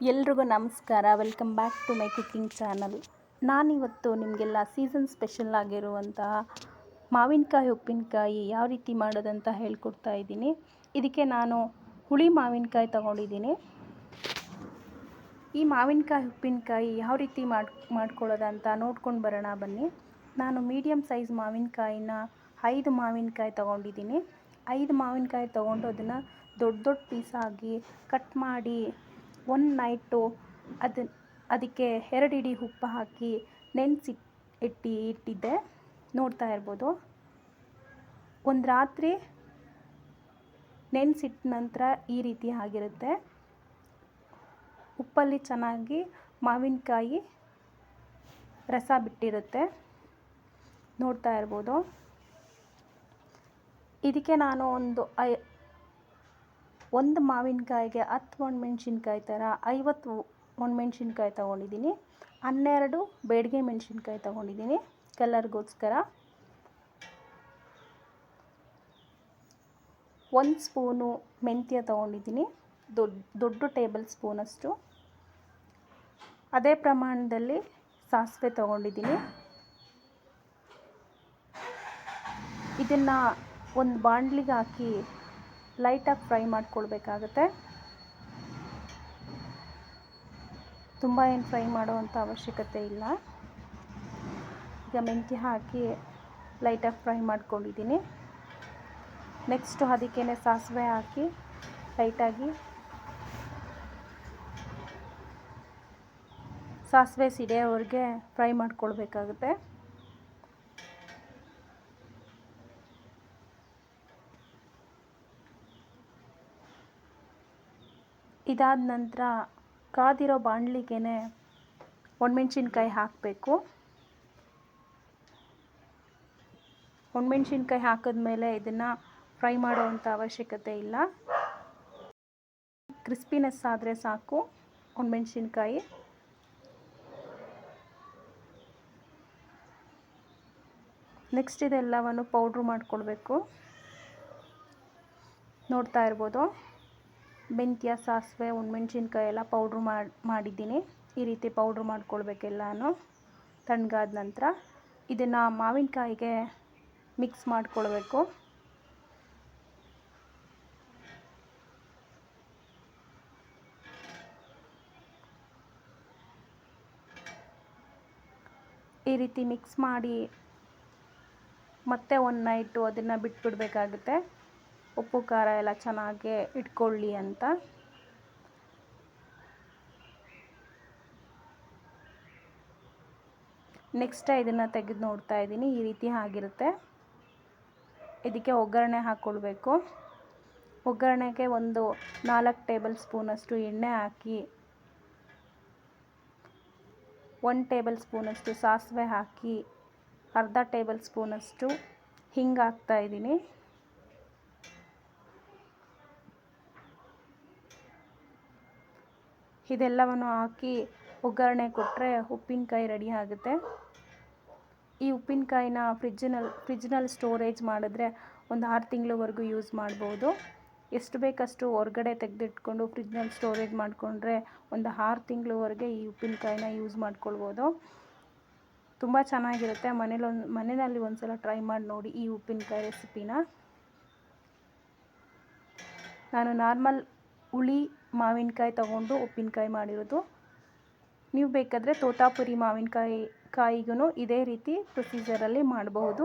ಎಲ್ರಿಗೂ ನಮಸ್ಕಾರ. Welcome back to my cooking channel ನಾನಿವತ್ತು ನಿಮಗೆಲ್ಲ ಸೀಸನ್ ಸ್ಪೆಷಲ್ ಆಗಿರುವಂತಹ ಮಾವಿನಕಾಯಿ, ಉಪ್ಪಿನಕಾಯಿ ಯಾವ ರೀತಿ ಮಾಡೋದಂತ ಹೇಳ್ಕೊಡ್ತಾ ಇದ್ದೀನಿ. ಇದಕ್ಕೆ ನಾನು ಹುಳಿ ಮಾವಿನಕಾಯಿ ತಗೊಂಡಿದ್ದೀನಿ. ಈ ಮಾವಿನಕಾಯಿ, ಉಪ್ಪಿನಕಾಯಿ ಯಾವ ರೀತಿ ಮಾಡಿ ಮಾಡ್ಕೊಳ್ಳೋದಂತ ನೋಡ್ಕೊಂಡು ಬರೋಣ ಬನ್ನಿ. ನಾನು ಮೀಡಿಯಮ್ ಸೈಜ್ ಮಾವಿನಕಾಯಿನ ಐದು ಮಾವಿನಕಾಯಿ ತಗೊಂಡಿದ್ದೀನಿ. ಐದು ಮಾವಿನಕಾಯಿ ತೊಗೊಂಡು ಅದನ್ನು ದೊಡ್ಡ ದೊಡ್ಡ ಪೀಸಾಗಿ ಕಟ್ ಮಾಡಿ ಒನ್ ನೈಟು ಅದು ಅದಕ್ಕೆ ಎರಡು ಉಪ್ಪು ಹಾಕಿ ನೆನೆಸಿ ಇಟ್ಟಿ ಇಟ್ಟಿದ್ದೆ. ನೋಡ್ತಾ ಇರ್ಬೋದು. ಒಂದು ರಾತ್ರಿ ನೆನೆಸಿಟ್ಟ ನಂತರ ಈ ರೀತಿ ಆಗಿರುತ್ತೆ. ಉಪ್ಪಲ್ಲಿ ಚೆನ್ನಾಗಿ ಮಾವಿನಕಾಯಿ ರಸ ಬಿಟ್ಟಿರುತ್ತೆ. ನೋಡ್ತಾ ಇರ್ಬೋದು. ಇದಕ್ಕೆ ನಾನು ಒಂದು ಐ ಒಂದು ಮಾವಿನಕಾಯಿಗೆ ಹತ್ತು ಒಣಮೆಣ್ಸಿನ್ಕಾಯಿ ಥರ, ಐವತ್ತು ಒಣಮೆಣ್ಸಿನ್ಕಾಯಿ ತೊಗೊಂಡಿದ್ದೀನಿ. ಹನ್ನೆರಡು ಬೇಡಿಗೆ ಮೆಣಸಿನ್ಕಾಯಿ ತೊಗೊಂಡಿದ್ದೀನಿ ಕಲರ್ಗೋಸ್ಕರ. ಒಂದು ಸ್ಪೂನು ಮೆಂತ್ಯ ತೊಗೊಂಡಿದ್ದೀನಿ ದೊಡ್ಡ ದೊಡ್ಡ ಟೇಬಲ್ ಸ್ಪೂನಷ್ಟು. ಅದೇ ಪ್ರಮಾಣದಲ್ಲಿ ಸಾಸಿವೆ ತೊಗೊಂಡಿದ್ದೀನಿ. ಇದನ್ನು ಒಂದು ಬಾಣಲಿಗೆ ಹಾಕಿ ಲೈಟಾಗಿ ಫ್ರೈ ಮಾಡ್ಕೊಳ್ಬೇಕಾಗತ್ತೆ. ತುಂಬ ಏನು ಫ್ರೈ ಮಾಡುವಂಥ ಅವಶ್ಯಕತೆ ಇಲ್ಲ. ಈಗ ಮೆಂತ್ಯ ಹಾಕಿ ಲೈಟಾಗಿ ಫ್ರೈ ಮಾಡ್ಕೊಂಡಿದ್ದೀನಿ. ನೆಕ್ಸ್ಟು ಅದಕ್ಕೇ ಸಾಸಿವೆ ಹಾಕಿ ಲೈಟಾಗಿ ಸಾಸಿವೆ ಸಿಡಿಯೋವರೆಗೆ ಫ್ರೈ ಮಾಡ್ಕೊಳ್ಬೇಕಾಗುತ್ತೆ. ಇದಾದ ನಂತರ ಕಾದಿರೋ ಬಾಣಲಿಗೆ ಒಣಮೆಣ್ಸಿನ್ಕಾಯಿ ಹಾಕಬೇಕು. ಒಣಮೆಣ್ಸಿನ್ಕಾಯಿ ಹಾಕಿದ್ಮೇಲೆ ಇದನ್ನು ಫ್ರೈ ಮಾಡೋವಂಥ ಅವಶ್ಯಕತೆ ಇಲ್ಲ. ಕ್ರಿಸ್ಪಿನೆಸ್ ಆದರೆ ಸಾಕು ಒಣಮೆಣ್ಸಿನ್ಕಾಯಿ ನೆಕ್ಸ್ಟ್ ಇದೆಲ್ಲವನ್ನು ಪೌಡ್ರು ಮಾಡಿಕೊಳ್ಬೇಕು. ನೋಡ್ತಾ ಇರ್ಬೋದು. ಮೆಂತ್ಯ, ಸಾಸಿವೆ ಒಣಮೆಣ್ಸಿನ್ಕಾಯಿ ಎಲ್ಲ ಪೌಡ್ರ್ ಮಾಡಿ, ಮಾಡಿದ್ದೀನಿ. ಈ ರೀತಿ ಪೌಡ್ರು ಮಾಡ್ಕೊಳ್ಬೇಕೆಲ್ಲನೂ ತಣ್ಣಗಾದ ನಂತರ ಇದನ್ನು ಮಾವಿನಕಾಯಿಗೆ ಮಿಕ್ಸ್ ಮಾಡಿಕೊಳ್ಬೇಕು. ಈ ರೀತಿ ಮಿಕ್ಸ್ ಮಾಡಿ ಮತ್ತೆ ಒಂದು ನೈಟು ಅದನ್ನು ಬಿಟ್ಬಿಡಬೇಕಾಗುತ್ತೆ. ಉಪ್ಪು, ಖಾರ ಎಲ್ಲ ಚೆನ್ನಾಗಿ ಇಟ್ಕೊಳ್ಳಿ ಅಂತ. ನೆಕ್ಸ್ಟ್ ಇದನ್ನು ತೆಗೆದು ನೋಡ್ತಾ ಇದ್ದೀನಿ. ಈ ರೀತಿ ಆಗಿರುತ್ತೆ. ಇದಕ್ಕೆ ಒಗ್ಗರಣೆ ಹಾಕ್ಕೊಳ್ಬೇಕು ಒಗ್ಗರಣೆಗೆ ಒಂದು ನಾಲ್ಕು ಟೇಬಲ್ ಸ್ಪೂನಷ್ಟು ಎಣ್ಣೆ ಹಾಕಿ ಒನ್ ಟೇಬಲ್ ಸ್ಪೂನಷ್ಟು ಸಾಸಿವೆ ಹಾಕಿ, ಅರ್ಧ ಟೇಬಲ್ ಸ್ಪೂನಷ್ಟು ಹಿಂಗೆ ಹಾಕ್ತಾಯಿದ್ದೀನಿ ಇದೆಲ್ಲವನ್ನು ಹಾಕಿ ಒಗ್ಗರಣೆ ಕೊಟ್ಟರೆ ಉಪ್ಪಿನಕಾಯಿ ರೆಡಿ ಆಗುತ್ತೆ. ಈ ಉಪ್ಪಿನಕಾಯಿನ ಫ್ರಿಜ್ಜಿನಲ್ಲಿ ಫ್ರಿಜ್ನಲ್ಲಿ ಸ್ಟೋರೇಜ್ ಮಾಡಿದ್ರೆ ಒಂದು ಆರು ತಿಂಗಳವರೆಗೂ ಯೂಸ್ ಮಾಡ್ಬೋದು. ಎಷ್ಟು ಬೇಕಷ್ಟು ಹೊರ್ಗಡೆ ತೆಗೆದಿಟ್ಕೊಂಡು ಫ್ರಿಜ್ನಲ್ಲಿ ಸ್ಟೋರೇಜ್ ಮಾಡಿಕೊಂಡ್ರೆ ಒಂದು ಆರು ತಿಂಗಳವರೆಗೆ ಈ ಉಪ್ಪಿನಕಾಯಿನ ಯೂಸ್ ಮಾಡ್ಕೊಳ್ಬೋದು. ತುಂಬ ಚೆನ್ನಾಗಿರುತ್ತೆ. ಮನೇಲಿ ಒಂದು ಮನೆಯಲ್ಲಿ ಒಂದು ಸಲ ಟ್ರೈ ಮಾಡಿ ನೋಡಿ ಈ ಉಪ್ಪಿನಕಾಯಿ ರೆಸಿಪಿನ. ನಾನು ನಾರ್ಮಲ್ ಹುಳಿ, ಮಾವಿನಕಾಯಿ ತಗೊಂಡು ಉಪ್ಪಿನಕಾಯಿ ಮಾಡಿರೋದು. ನೀವು ಬೇಕಾದರೆ ತೋತಾಪುರಿ ಮಾವಿನಕಾಯಿ ಕಾಯಿಗೂ ಇದೇ ರೀತಿ ಪ್ರೊಸೀಜರಲ್ಲಿ ಮಾಡಬಹುದು.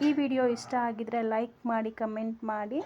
ಈ ವಿಡಿಯೋ ಇಷ್ಟ ಆಗಿದ್ದರೆ ಲೈಕ್ ಮಾಡಿ ಕಮೆಂಟ್ ಮಾಡಿ.